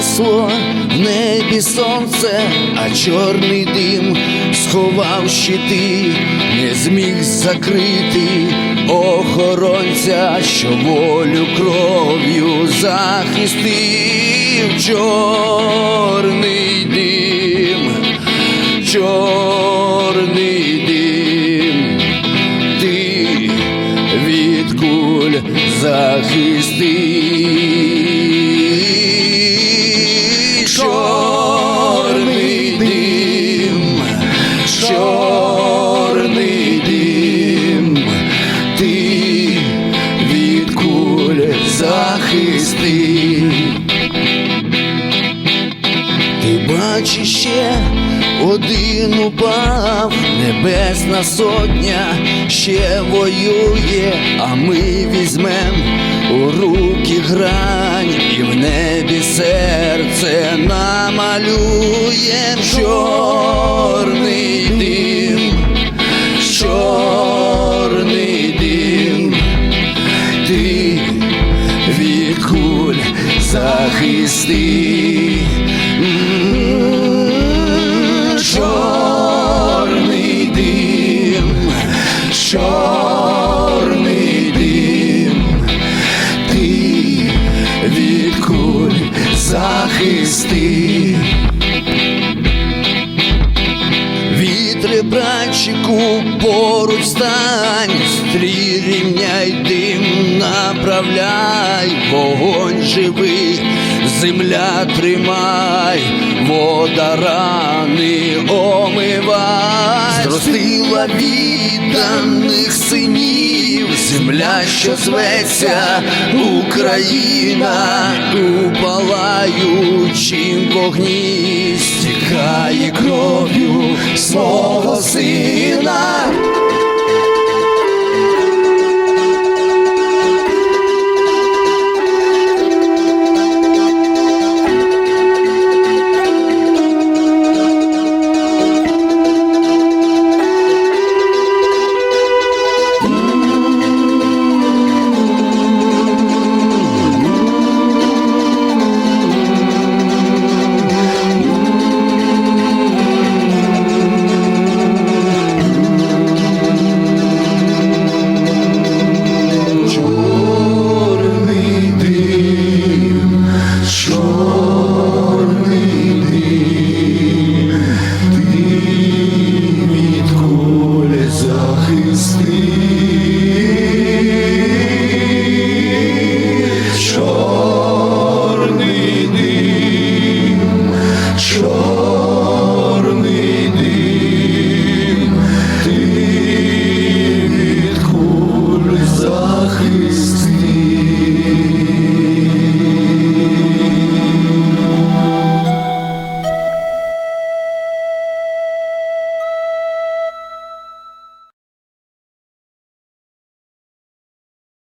Згасло в небі сонце, а чорний дим сховав щити, не зміг закрити охоронця, що волю кров'ю захистив. Чорний дим, чорний дим, ти від куль захисти захисти. Ти бачиш ще один упав, небесна сотня ще воює, а ми візьмем у руки грань і в небі серце намалюєм захисти. Чорний дим, чорний дим, ти від куль захисти. Вітри, братчику, поруч стань, стрій рівняй дим, направляй, вогонь живий, земля тримай, вода рани омивай, зростила відданих синів, земля, що зветься Україна, у палаючім вогні стікає кров'ю свого сина.